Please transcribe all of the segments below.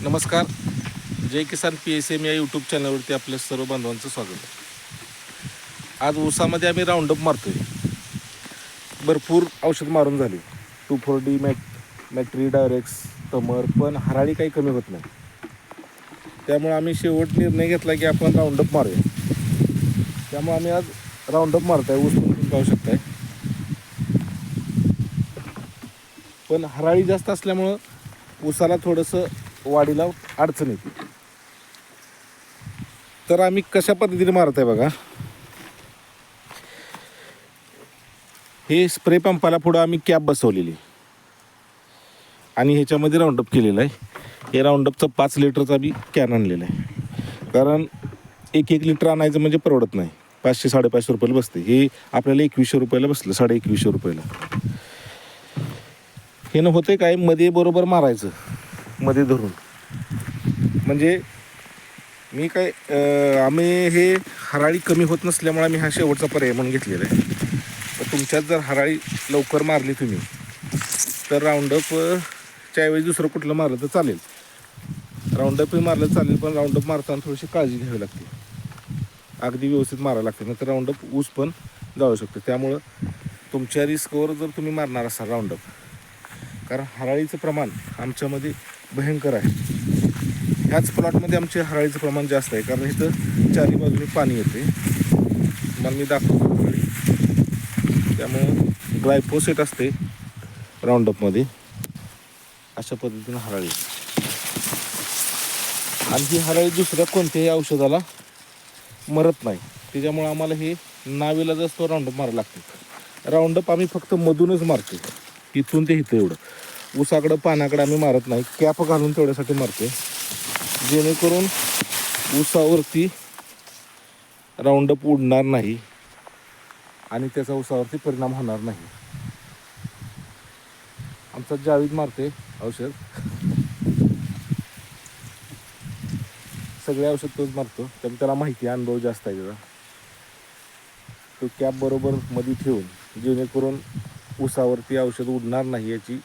नमस्कार. Jai Kisan P S M या YouTube चॅनलवरती आपल्या सर्व बांधवांचं स्वागत आहे. आज ऊसामध्ये आम्ही राऊंडअप मारतोय. भरपूर औषध मारून झाली. टू फोर डी मॅट मॅट्री डायरेक्स तमर पण हराळी काही कमी होत नाही. त्यामुळे आम्ही शेवट निर्णय घेतला की आपण राऊंडअप मारूया. त्यामुळे आम्ही आज राऊंडअप मारताय ऊस तुम्ही पाहू शकताय. पण हराळी जास्त असल्यामुळं ऊसाला थोडंसं वाढीला अडचण येते. तर आम्ही कशा पद्धतीने मारत आहे बघा. हे स्प्रे पंपाला पुढं आम्ही कॅप बसवलेली. आणि ह्याच्यामध्ये राऊंडअप केलेलं आहे. हे राऊंडअपचं पाच लिटरचा बी कॅन आणलेला आहे. कारण एक एक लिटर आणायचं म्हणजे परवडत नाही. पाचशे साडेपाचशे रुपयाला बसते. हे आपल्याला एकवीसशे रुपयाला बसलं साडे एकवीसशे रुपयाला. हे न होते काय? मध्ये बरोबर मारायचं. मध्ये धरून. म्हणजे मी काय आम्ही हे हराळी कमी होत नसल्यामुळे आम्ही हा शेवटचा पर्याय म्हणून घेतलेला आहे. तर तुमच्यात जर हराळी लवकर मारली तुम्ही तर राऊंडअप ऐवजी दुसरं कुठलं मारलं तर चालेल. राऊंडअपही मारलं चालेल पण राऊंडअप मारताना थोडीशी काळजी घ्यावी लागते. अगदी व्यवस्थित मारावं लागते नंतर राऊंडअप ऊस पण जाऊ शकते. त्यामुळं तुमच्या रिस्कवर जर तुम्ही मारणार असाल राऊंडअप कारण हराळीचं प्रमाण आमच्यामध्ये भयंकर आहे. ह्याच प्लॉटमध्ये आमचे हराळीचं प्रमाण जास्त आहे. कारण इथं चारी बाजूने पाणी येते. मला मी दाखवतो त्यामुळं ग्लायफोसेट असते राऊंडअपमध्ये अशा पद्धतीनं हराळी. आणि ही हराळी दुसऱ्या कोणत्याही औषधाला मरत नाही. त्याच्यामुळं आम्हाला हे नावेला जास्त राऊंडअप मारावं लागते. राऊंडअप आम्ही फक्त मधूनच मारतो इथून ते इथं एवढं. ऊसाकडं पानाकडं आम्ही मारत नाही. कॅप घालून तेवढ्यासाठी मारते जेणेकरून ऊसावरती राऊंडअप उडणार नाही आणि त्याचा ऊसावरती परिणाम होणार नाही. आमचा जावीद मारते औषध. सगळे औषध तोच मारतो. त्यामुळे त्याला माहिती अनुभव जास्त आहे त्याचा. तो कॅप बरोबर मध्ये ठेवून जेणेकरून ऊसावरती औषध उडणार नाही याची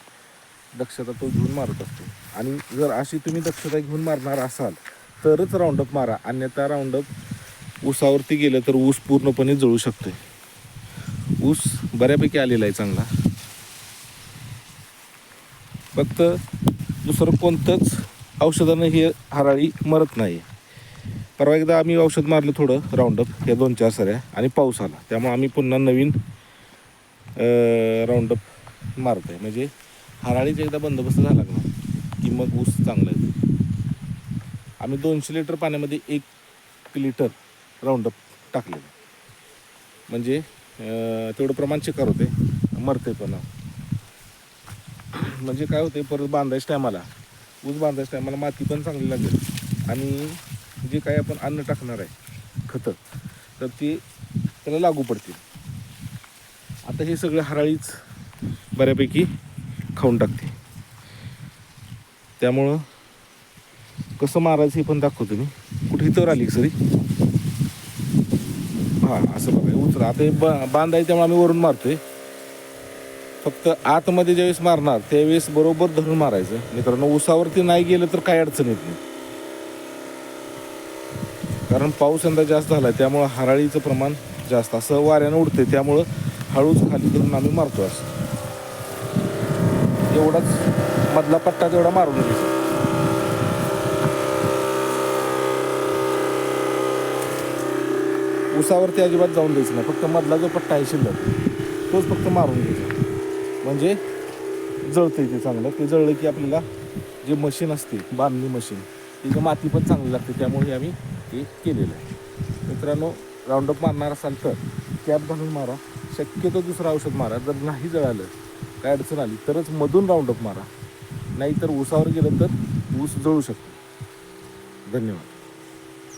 दक्षता तो घेऊन मारत असतो. आणि जर अशी तुम्ही दक्षता घेऊन मारणार असाल तरच राऊंडअप मारा. अन्यथा राऊंडअप ऊसावरती गेलं तर ऊस पूर्णपणे जळू शकते ऊस बऱ्यापैकी आलेला आहे चांगला. फक्त दुसरं कोणतंच औषधानं हे हराळी मरत नाही परवा एकदा आम्ही औषध मारलं थोडं राऊंडअप या दोन चार सऱ्या आणि पाऊस आला. त्यामुळे आम्ही पुन्हा नवीन राऊंडअप मारतो आहे म्हणजे हराळीचा एकदा बंदोबस्त झाला का? की मग ऊस चांगला येतो. आम्ही दोनशे लिटर पाण्यामध्ये एक लिटर राऊंडअप टाकलेलं. म्हणजे तेवढं प्रमाण चिकार होते. मरते पण. म्हणजे काय होते परत बांधायच्या टायमाला ऊस बांधायच्या टायमाला माती पण चांगली लागेल. आणि जे काही आपण अन्न टाकणार आहे खतं तर ते त्याला लागू पडतील. आता हे सगळं हराळीच बऱ्यापैकी खाऊन टाकते. त्यामुळं कसं मारायचं हे पण दाखवतो मी. कुठे तर आली सरी? हां असं बघा उचला. आता हे ब बांधाय त्यामुळे आम्ही वरून मारतोय. फक्त आतमध्ये ज्यावेळेस मारणार त्यावेळेस बरोबर धरून मारायचं. मित्रांनो उसावरती नाही गेलं तर काय अडचण येत नाही. कारण पाऊस यंदा जास्त झाला त्यामुळं हराळीचं प्रमाण जास्त. असं वाऱ्यानं उडते त्यामुळं हळूच खाली धरून आम्ही मारतो असं. एवढाच मधला पट्टा तेवढा मारून घ्यायचा उसावरती अजिबात जाऊन द्यायचं नाही. फक्त मधला जो पट्टा आहे शिल्लक तोच फक्त मारून घ्यायचा. म्हणजे जळतं ते चांगलं. ते जळलं की आपल्याला जे मशीन असते बांधणी मशीन तिचं माती पण चांगली लागते त्यामुळे आम्ही हे केलेलं आहे. मित्रांनो राऊंडअप मारणार असाल तर कॅप घालून मारा. शक्यतो दुसरं औषध मारा. जर नाही जळालं काय अडचण आली तरच मधून राऊंडअप मारा. नाहीतर ऊसावर गेलं तर ऊस जळू शकतो. धन्यवाद.